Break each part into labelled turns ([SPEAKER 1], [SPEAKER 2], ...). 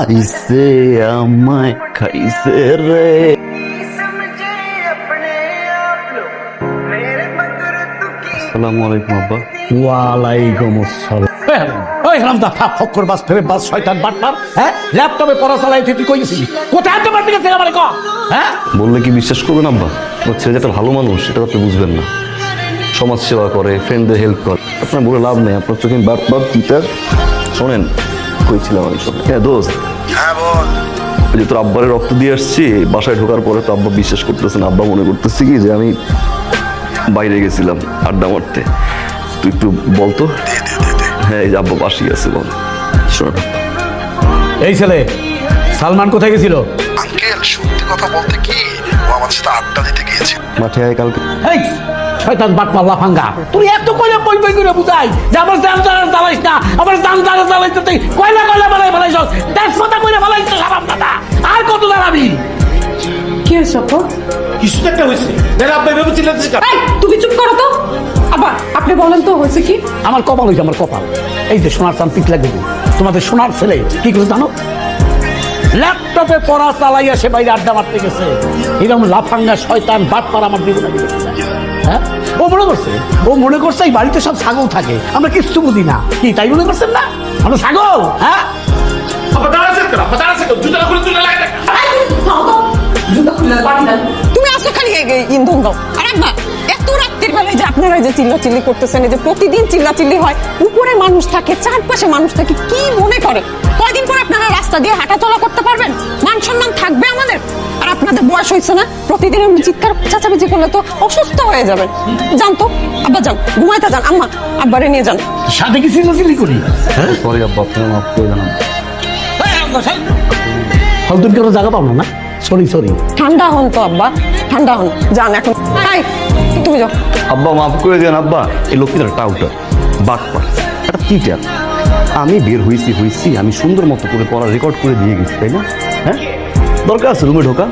[SPEAKER 1] আইসে আমায় খাইছে রে আসসালামু আলাইকুম আব্বা
[SPEAKER 2] ওয়ালাইকুম আসসালাম ওই ফাপ ফক্কর বাস ফেরে বাস শয়তান বাটপার হ্যাঁ ল্যাপটপে তুই কইছিস কোথায় আনতে মানে ক হ্যাঁ
[SPEAKER 1] বললে কি বিশ্বাস করবেন আব্বা ওর ছেলে একটা ভালো মানুষ সেটা আপনি বুঝবেন না। সমাজ সেবা করে ফ্রেন্ডদের হেল্প করে। আপনার বলে লাভ নেই আপনার চোখে বাটপার শোনেন কইছিলাম আমি শোনেন হ্যাঁ দোস্ত।
[SPEAKER 3] হ্যাঁ বল।
[SPEAKER 1] ওই যে তোর আব্বারে রক্ত দিয়ে আসছি বাসায় ঢোকার পরে তো আব্বা বিশ্বাস করতেছে না আব্বা মনে করতেছে কি যে আমি বাইরে গেছিলাম আড্ডা মারতে। তুই একটু বলতো হ্যাঁ এই যে আব্বা বাসি আছে বল। শোন।
[SPEAKER 2] এই ছেলে সালমান কোথায় গেছিল?
[SPEAKER 3] আঙ্কেল সত্যি কথা বলতে কি? ও আমার সাথে আড্ডা দিতে গিয়েছে
[SPEAKER 1] মাঠে আয় কালকে।
[SPEAKER 2] এই! শয়তান বাটপার লাফাঙ্গা তুই এত কইলে বই বই করে বুঝাই? যে আমার জান জানা জ্বালাইস না আমার জান জানা জ্বালাইস তুই কয়লা কয়লা বানাই বানাইছ দেশ মাথা কইরা বানাইছ হারাম দাদা। আর কত দাঁড়াবি
[SPEAKER 4] কি হয়েছে আপু?
[SPEAKER 2] কিছু তো একটা হয়েছে। এর আব্বা ভেবে চিল্লাতেছে কেন?
[SPEAKER 4] এই তুমি চুপ করো তো। আবার আপনি বলেন তো হয়েছে কি?
[SPEAKER 2] আমার কপাল হয়েছে আমার কপাল। এই যে সোনার চান পিক লাগবে তোমাদের সোনার ছেলে কি করে জানো? ল্যাপটপে পড়া চালাইয়া সে বাইরে আড্ডা মারতে গেছে। এরকম লাফাঙ্গা শয়তান বাটপার আমার জীবনে। হ্যাঁ? ও মনে করছে? ও মনে করছে এই বাড়িতে সব ছাগল থাকে। আমরা কিচ্ছু বুঝি না। কি তাই মনে করছেন না? আমরা ছাগল হ্যাঁ?
[SPEAKER 4] তুমি আসো খালি ইন্ধন দাও। আর একবার। বেলায় যে আপনারা যে চিল্লা চিল্লি করতেছেন যে প্রতিদিন চিল্লা চিল্লি হয় উপরে মানুষ থাকে চারপাশে মানুষ থাকে কি মনে করে? কয়দিন পর আপনারা রাস্তা দিয়ে হাঁটা চলা করতে পারবেন? মান সম্মান থাকবে আমাদের? আর আপনাদের বয়স হয়েছে না? প্রতিদিন এমনি চিৎকার চাচামেচি করলে তো অসুস্থ হয়ে যাবেন। যান তো আব্বা যান ঘুমাইতে যান আম্মা আব্বারে নিয়ে যান।
[SPEAKER 2] সাথে কি চিল্লাচিল্লি করি? হ্যাঁ?
[SPEAKER 1] সরি আব্বা আপনার মাফ করে
[SPEAKER 2] কেউ জায়গা পাবো না? সরি সরি
[SPEAKER 4] ঠান্ডা হন তো আব্বা ঠান্ডা হন। যান এখন। হাই তুমি যাও।
[SPEAKER 1] আব্বা মাফ করে দেন আব্বা এই লক্ষ্মীটা টাউটার বাটপা একটা টিচার আমি বের হয়েছি হয়েছি আমি সুন্দর মতো করে পড়া রেকর্ড করে দিয়ে গেছি তাই না? হ্যাঁ? দরকার আছে রুমে ঢোকা।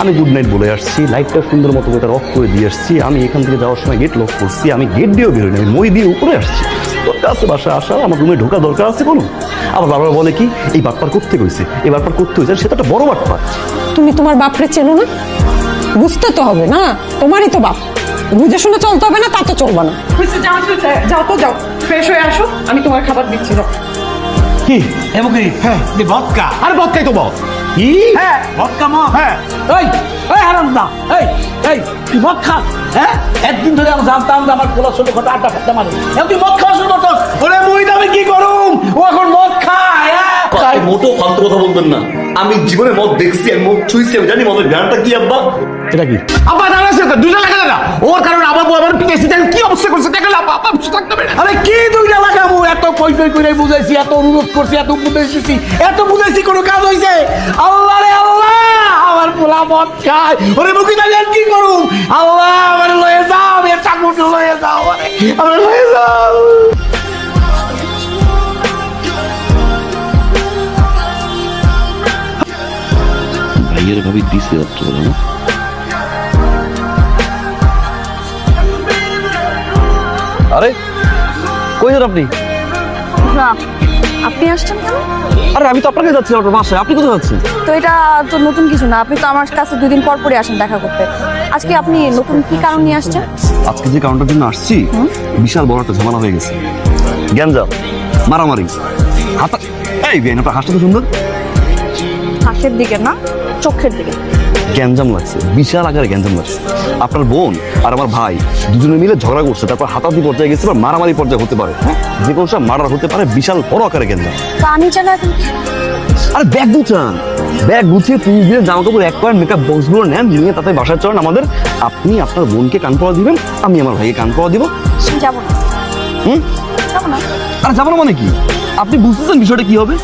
[SPEAKER 1] আমি গুড নাইট বলে আসছি লাইটটা সুন্দর মতো করে অফ করে দিয়ে আসছি। আমি এখান থেকে যাওয়ার সময় গেট লক করছি আমি গেট দিয়েও বেরোই আমি মই দিয়ে উপরে আসছি। দরকার আছে বাসায় আসা আমার রুমে ঢোকা দরকার আছে কোনো? আবার বারবার বলে কি এই বাটপার করতে গেছে এই বাটপার করতে হয়েছে সেটা একটা বড় বাটপার
[SPEAKER 4] তুমি তোমার বাপরে চেনো না? বুঝতে তো হবে না তোমারই তো বাপ। বুঝে শুনে চলতে হবে না তা তো চলবে না। যাও যাও তো যাও। ফ্রেশ হয়ে আসো আমি তোমার খাবার দিচ্ছি যাও।
[SPEAKER 2] কি? এমকি হ্যাঁ ভদকা আর ভদকাই তো বল। কি? হ্যাঁ। ভদকা মা হ্যাঁ। এই এই হারামদা এই এই তুই মদ খা হ্যাঁ? একদিন ধরে আমি জানতাম যে আমার ছোট খাটো আড্ডা ফাড্ডা মারে। এখন তুই মদ খাওয়া শুরু করছস ওরে মুই আমি কি করুম? ও এখন মদ খায় খায়।
[SPEAKER 1] মোটো ফালতু কথা বলবেন না। আমি জীবনে মদ দেখছি আমি মদ ছুঁইছি আমি জানি মদের গানটা কি আব্বা।
[SPEAKER 2] এটা কি? আব্বা দাঁড়াচ্ছে তো দুইটা লাগা দাদা ওর কারণে আবার বউ আমার পিটাইছি দেখেন কি অবস্থা করছে দেখেন আব্বা আব্বা কিছু থাকতে পারে আরে কি দুইটা লাগাবো এত কই কই করে বুঝাইছি এত অনুরোধ করছি এত উপদেশ দিছি এত বুঝাইছি কোনো কাজ হইছে? আল্লাহ রে আল্লাহ! আমার পোলা মদ খায়। ওরে মুখি দাঁড়িয়ে আর কি করুম? আল্লাহ আমার লয়ে যাও আমি চাকুটা লয়ে যাও আমার লয়ে যাও।
[SPEAKER 1] ভাইয়ের ভাবি দিছে রাত্রে না? আরে কই যান আপনি?
[SPEAKER 5] আপনি আসছেন কেন?
[SPEAKER 1] আরে আমি তো আপনার কাছে যাচ্ছিলাম আপনার বাসায়। আপনি কোথায় যাচ্ছেন?
[SPEAKER 5] তো এটা তো নতুন কিছু না আপনি তো আমার কাছে দুদিন পর পরই আসেন দেখা করতে। আজকে আপনি নতুন কি কারণ নিয়ে আসছেন?
[SPEAKER 1] আজকে যে কাউন্টার জন্য আসছি বিশাল বড় একটা ঝামেলা হয়ে গেছে। গ্যাঞ্জাম মারামারি। হাতা এই বেন আপনার হাসটা তো সুন্দর।
[SPEAKER 5] হাসের দিকে না চোখের দিকে।
[SPEAKER 1] গ্যাঞ্জাম লাগছে বিশাল আকারে গ্যাঞ্জাম লাগছে। আপনার বোন আর আমার ভাই দুজনে মিলে ঝগড়া করছে তারপর হাতাহাতি পর্যায়ে গেছে বা মারামারি পর্যায়ে হতে পারে। হ্যাঁ? যে কোনো সময় মার্ডার হতে পারে বিশাল বড় আকারে গ্যাঞ্জাম।
[SPEAKER 5] আমি যেন এখন
[SPEAKER 1] আরে ব্যাগ গুছান ব্যাগ গুছিয়ে পুলিশ দিয়ে জামা কাপড় এক করেন মেকআপ বক্সগুলো নেন নিয়ে তাতে বাসায় চলেন আমাদের। আপনি আপনার বোনকে কান পড়া দিবেন আমি আমার ভাইকে কান পড়া দিব।
[SPEAKER 5] যাব না।
[SPEAKER 1] হুম?
[SPEAKER 5] যাব না।
[SPEAKER 1] আর যাব না মানে কি? আপনি বুঝতেছেন বিষয়টা কি হবে?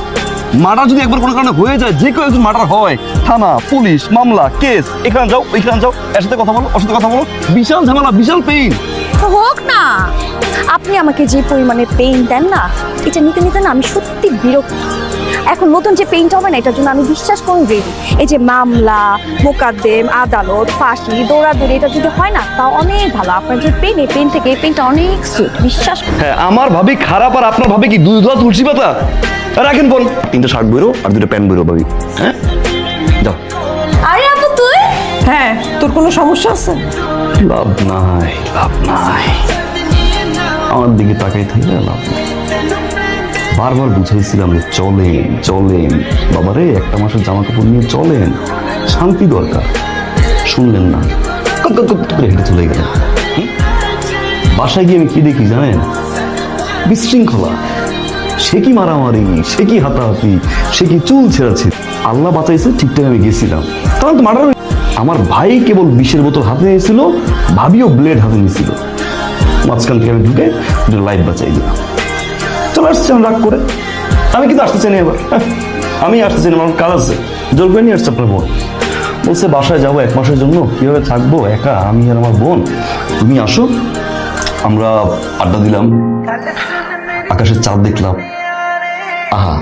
[SPEAKER 1] মার্ডার যদি একবার কোনো কারণে হয়ে যায় যে কেউ একজন মার্ডার হয় থানা পুলিশ মামলা কেস এখানে যাও এখানে যাও এর সাথে কথা বলো ওর সাথে কথা বলো বিশাল ঝামেলা বিশাল পেইন
[SPEAKER 5] হোক না আপনি আমাকে যে পরিমাণে পেইন দেন না এটা নিতে নিতে না আমি সত্যি বিরক্ত। এখন নতুন যে পেইনটা হবে না এটার জন্য আমি বিশ্বাস করুন রেডি এই যে মামলা মোকাদ্দেম আদালত ফাঁসি দৌড়াদৌড়ি এটা যদি হয় না তা অনেক ভালো। আপনার যে পেন এই পেন থেকে এই পেনটা অনেক সুইট বিশ্বাস।
[SPEAKER 1] হ্যাঁ আমার ভাবি খারাপ আর আপনার ভাবি কি দুধ তুলসী পাতা? রাখেন বোন তিনটা শার্ট বইরো আর দুটো প্যান্ট বইরো ভাবি। হ্যাঁ? যাও।
[SPEAKER 5] আরে আপু তুই?
[SPEAKER 4] হ্যাঁ তোর কোনো সমস্যা আছে?
[SPEAKER 1] লাভ নাই লাভ নাই। আমার দিকে তাকাই থাকলে লাভ নাই। বারবার বুঝাইছিলাম যে চলেন চলেন। বাবারে একটা মাসের জামা কাপড় নিয়ে চলেন। শান্তি দরকার। শুনলেন না। কত কত কত করে হেঁটে চলে গেলেন? বাসায় গিয়ে আমি কি দেখি জানেন? বিশৃঙ্খলা। সে কি মারামারি, সে কি হাতাহাতি, সে কি চুল ছেড়াছে? আল্লাহ বাঁচাইছে ঠিকঠাক আমি গেছিলাম। তখন তো মার্ডার আমার ভাই কেবল বিষের বোতল হাতে নিয়েছিল, ভাবিও ব্লেড হাতে নিয়েছিল। মাঝখান থেকে আমি ঢুকে লাইফ বাঁচাই দিলাম। চলে আসছে রাগ করে। আমি কিন্তু আসতে চাই না এবার। আমি আসতে চাই আমার কাজ আছে। করে নিয়ে আসছে আপনার বোন। বলছে, বাসায় যাব এক মাসের জন্য। কীভাবে থাকব? একা? আমি আর আমার বোন। তুমি আসো। আমরা আড্ডা দিলাম। আকাশের চাঁদ দেখলাম। আহা,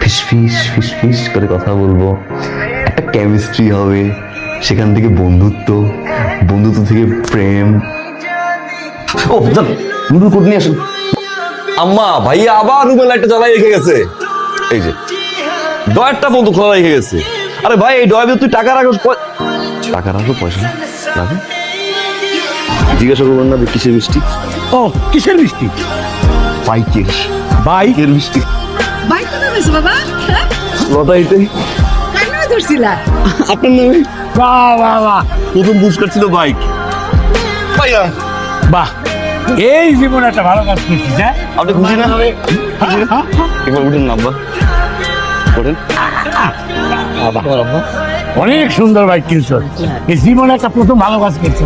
[SPEAKER 1] ফিস ফিস ফিস ফিস করে কথা বলব। একটা কেমিস্ট্রি হবে, সেখান থেকে বন্ধুত্ব বন্ধুত্ব থেকে প্রেম। ও, যান নুডুল কোট নিয়ে আসেন। আম্মা, ভাইয়া আবার রুমে লাইটটা জ্বালাই রেখে গেছে। এই যে ডয়ারটা বন্ধু খোলা রেখে গেছে। আরে ভাই, এই ডয়ার তুই টাকা রাখো টাকা রাখো, পয়সা? রাখো। জিজ্ঞাসা করবেন না কিসের মিষ্টি?
[SPEAKER 2] ও, কিসের মিষ্টি?
[SPEAKER 1] বাইকের।
[SPEAKER 2] বাইক
[SPEAKER 1] বাইকের মিষ্টি।
[SPEAKER 4] বাইক কোথায় গেছে বাবা?
[SPEAKER 1] লতা এটাই।
[SPEAKER 4] কেন ধরছিলা?
[SPEAKER 1] আপনার নামে?
[SPEAKER 2] বাহ বাহ বাহ
[SPEAKER 1] প্রথম পুরস্কার ছিল বাইক। ভাইয়া।
[SPEAKER 2] বাহ। এই জীবন একটা ভালো কাজ করছিস হ্যাঁ?
[SPEAKER 1] আপনি খুশি না? একবার উঠেন না আব্বা। ওঠেন
[SPEAKER 2] অনেক সুন্দর বাইক কিনছ। এই জীবনে একটা প্রথম ভালো কাজ করছ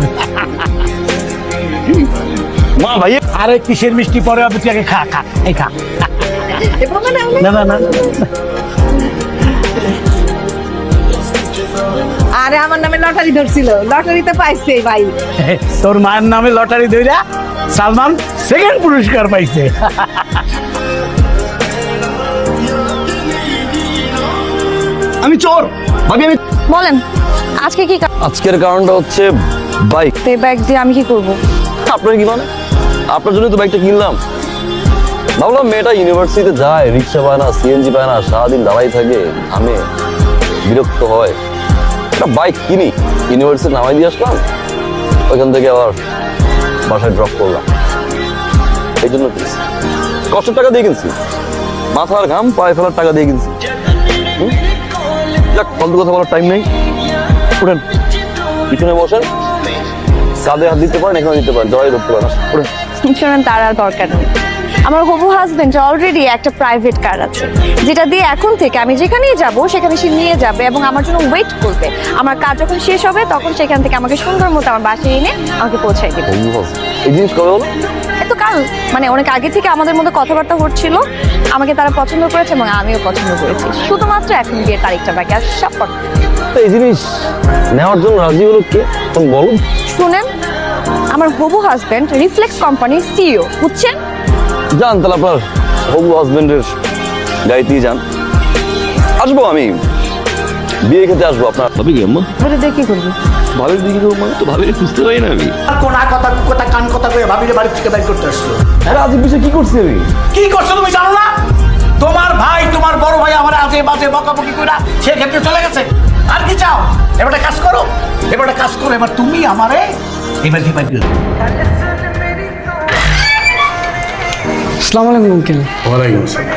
[SPEAKER 1] মা ভাইয়া।
[SPEAKER 2] আরে কিসের মিষ্টি পরে হবে? তুই আগে খা খা এই খা। না না না।
[SPEAKER 6] আরে আমার নামে লটারি ধরছিল। লটারিতে পাইছে ভাই।
[SPEAKER 2] তোর মায়ের নামে লটারি ধইরা সালমান সেকেন্ড পুরস্কার পাইছে।
[SPEAKER 1] আমি চোর। ভাবি আমি
[SPEAKER 5] বলেন আজকে কি কাজ
[SPEAKER 1] আজকের কারণটা হচ্ছে বাইক
[SPEAKER 5] এই ব্যাগ দিয়ে আমি কি করব?
[SPEAKER 1] আপনার কি মানে আপনার জন্য তো বাইকটা কিনলাম। ভাবলাম মেয়েটা ইউনিভার্সিটিতে যায়, রিক্সা পায় না সিএনজি পায় না সারাদিন দাঁড়াই থাকে, ঘামে, বিরক্ত হয়। একটা বাইক কিনি ইউনিভার্সিটি নামাই দিয়ে আসলাম। ওইখান থেকে আবার বাসায় ড্রপ করলাম। এই জন্য কষ্টের টাকা দিয়ে কিনছি। মাথার ঘাম, পায়ে ফেলার টাকা দিয়ে কিনছি? যাক, ফালতু কথা বলার টাইম নেই। উঠেন। পিছনে বসেন। কাঁধে হাত দিতে পারেন এখানে দিতে পারেন। জড়াই ধরতে পারেন। উঠেন।
[SPEAKER 5] শুনেন তার আর দরকার নেই। আমার হবু হাজবেন্ড অলরেডি একটা প্রাইভেট কার আছে। যেটা দিয়ে এখন থেকে আমি যেখানেই যাব সেখানে সে নিয়ে যাবে এবং আমার জন্য ওয়েট করবে। আমার কাজ যখন শেষ হবে তখন সেখান থেকে আমাকে সুন্দর মতো আমার বাসায় এনে আমাকে পৌঁছায় দেবে।
[SPEAKER 1] এই জিনিস কবে হলো?
[SPEAKER 5] এত কাল মানে অনেক আগে থেকে আমাদের মধ্যে কথাবার্তা হচ্ছিল। আমাকে তারা পছন্দ করেছে এবং আমিও পছন্দ করেছি। শুধুমাত্র এখন বিয়ের তারিখটা বাকি আর সব
[SPEAKER 1] তো এই জিনিস নেওয়ার জন্য রাজি হলো কে? তুমি বলো
[SPEAKER 5] শুনেন আমার হবু হাজবেন্ড রিফ্লেক্স কোম্পানির সিইও বুঝছেন?
[SPEAKER 1] যান তাহলে আপনার হবু হাজবেন্ডের গাড়িতেই যান। আসব আমি। বিয়ে খেতে আসব আপনার। ভাবি কি আম্মা?
[SPEAKER 5] বলে দিয়ে কি করবি?
[SPEAKER 1] ভাবির দিকে তো মানে তো ভাবির খুঁজতে পারি না আমি।
[SPEAKER 2] কোনা কথা কথা কান কথা কয়ে ভাবিরে বাড়ি থেকে বাইর করতে আসছো?
[SPEAKER 1] আরে আজকে পিছিয়ে কি করছি আমি?
[SPEAKER 2] কি করছ তুমি জানো না? তোমার ভাই তোমার বড় ভাই আমার আজে বাজে বকাবকি করে সেক্ষেত্রে চলে গেছে। আর কি চাও? এবার একটা কাজ করো। এবার একটা কাজ করো। এবার তুমি আমারে এবার কি পাইবে
[SPEAKER 7] আসসালামু আলাইকুম আঙ্কেল
[SPEAKER 2] ওয়ালাইকুম আসসালাম।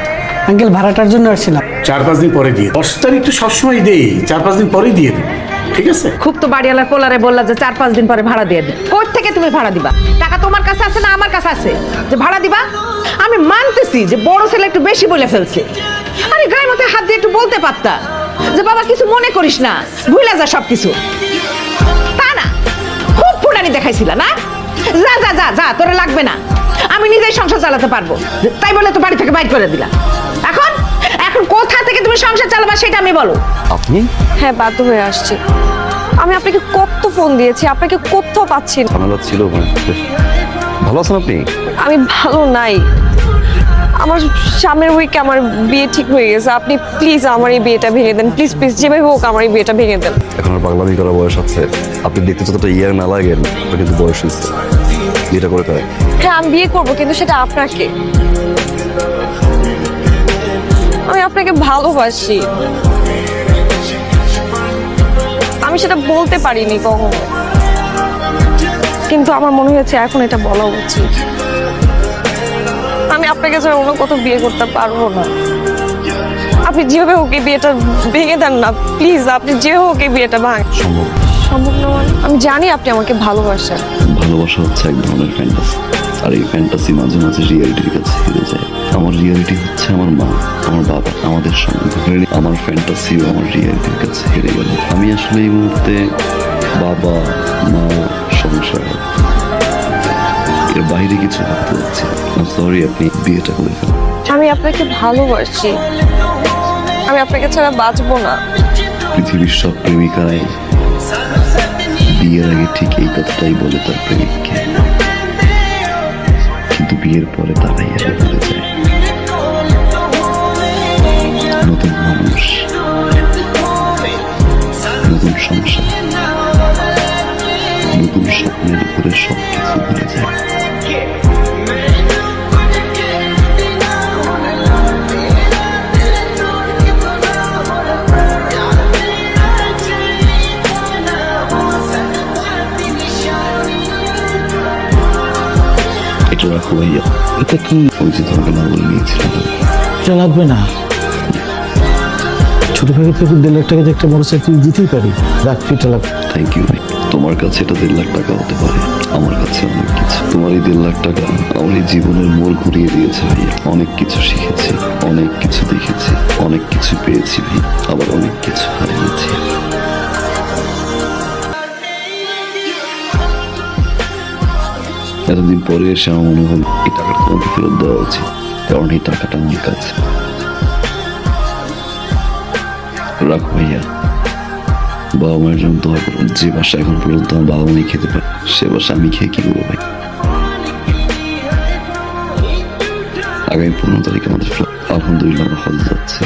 [SPEAKER 7] আঙ্কেল ভাড়াটার জন্য আসছিলাম।
[SPEAKER 2] চার পাঁচ দিন পরে দিয়ে। দশ তারিখ তো সবসময় দেই। চার পাঁচ দিন পরেই দিয়ে দিই। ঠিক আছে?
[SPEAKER 6] খুব তো বাড়িওয়ালার পোলারে বললা যে চার পাঁচ দিন পরে ভাড়া দিয়ে কোথ থেকে তুমি ভাড়া দিবা? টাকা তোমার কাছে আছে না আমার কাছে আছে? যে ভাড়া দিবা? আমি মানতেছি যে বড় ছেলে একটু বেশি বলে ফেলছে। আরে গায়ে মতো হাত দিয়ে একটু বলতে পারতা। যে বাবা কিছু মনে করিস না। ভুলে যা সব কিছু ফুটানি দেখাইছিল না? যা যা যা যা তোরা লাগবে না। আমি নিজেই সংসার চালাতে পারব। তাই বলে তো বাড়ি থেকে বাইর করে দিলা। এখন? এখন কোথা থেকে তুমি সংসার চালাবা সেটা আমি বলো।
[SPEAKER 1] আপনি?
[SPEAKER 5] হ্যাঁ বাধ্য হয়ে আসছি। আমি আপনাকে কত ফোন দিয়েছি আপনাকে কোথাও পাচ্ছি না।
[SPEAKER 1] ঝামেলা ছিল ভালো আছেন আপনি?
[SPEAKER 5] আমি ভালো নাই। আমার সামনের উইকে আমার বিয়ে ঠিক হয়ে গেছে। আপনি প্লিজ আমার এই বিয়েটা ভেঙে দেন। প্লিজ প্লিজ যেভাবে হোক আমার এই বিয়েটা ভেঙে দেন।
[SPEAKER 1] এখন আর পাগলামি করার বয়স আছে। আপনি দেখতে যতটা ইয়ার না লাগেন ওটা কিন্তু বয়স হয়েছে। বিয়েটা করে ফেলেন।
[SPEAKER 5] হ্যাঁ আমি বিয়ে করব কিন্তু সেটা আপনাকে।
[SPEAKER 8] আমি আপনাকে ভালোবাসি। আমি সেটা বলতে পারিনি কখনো। কিন্তু আমার মনে হয়েছে এখন এটা বলা উচিত। আমি আপনাকে ছাড়া অন্য কোথাও বিয়ে করতে পারব না। আপনি যেভাবে হোক এই বিয়েটা ভেঙে দেন না প্লিজ আপনি যে হোক এই বিয়েটা ভাঙ
[SPEAKER 1] সম্ভব।
[SPEAKER 8] সম্ভব না মানে? আমি জানি আপনি আমাকে ভালোবাসেন।
[SPEAKER 1] ভালোবাসা হচ্ছে এক ধরনের ফ্যান্টাসি আর এই ফ্যান্টাসি মাঝে মাঝে রিয়েলিটির কাছে হেরে যায়। আমার রিয়েলিটি হচ্ছে আমার মা আমার বাবা আমাদের সঙ্গে। আমার ফ্যান্টাসিও আমার রিয়ালিটির কাছে হেরে গেল। আমি আসলে এই মুহূর্তে বাবা মা সংসার এর বাইরে কিছু ভাবতে পারছি সরি আপনি বিয়েটা করে ফেলেন।
[SPEAKER 8] আমি আপনাকে ভালোবাসি। আমি আপনাকে ছাড়া বাঁচবো না।
[SPEAKER 1] পৃথিবীর সব প্রেমিকারাই বিয়ের আগে ঠিক এই কথাটাই বলে তার প্রেমিককে। কিন্তু বিয়ের পরে তারাই আগে ভুলে যায়। নতুন মানুষ নতুন সংসার নতুন স্বপ্নের উপরে সব কিছু ভুলে যায়। এটা
[SPEAKER 7] এটা কি
[SPEAKER 1] ওই যে তোমাকে না বলে নিয়েছিলাম?
[SPEAKER 7] এটা লাগবে না। ছোট ভাই থেকে দেড় লাখ টাকা দিয়ে একটা মোটরসাইকেল দিতেই পারি। রাখ এটা লাগবে
[SPEAKER 1] থ্যাংক ইউ ভাই তোমার কাছে এটা দেড় লাখ টাকা হতে পারে। আমার কাছে অনেক কিছু। তোমার এই দেড় লাখ টাকা আমার এই জীবনের মোড় ঘুরিয়ে দিয়েছে ভাই অনেক কিছু শিখেছি অনেক কিছু দেখেছি অনেক কিছু পেয়েছি ভাই আবার অনেক কিছু হারিয়েছি। পরে এসে আমার মনে হল এই টাকাটা তোমাকে ফেরত দেওয়া উচিত, কারণ এই টাকাটা আমার কাছে। রাখো ভাইয়া বাবা মায়ের জন্য দোয়া করো, যে বাসা এখন পর্যন্ত আমার বাবা মাই খেতে পারে, সে বাসা আমি খেয়ে কি করব ভাই? আগামী পনেরো তারিখে আমাদের। আলহামদুলিল্লাহ, আমরা হজ যাচ্ছে।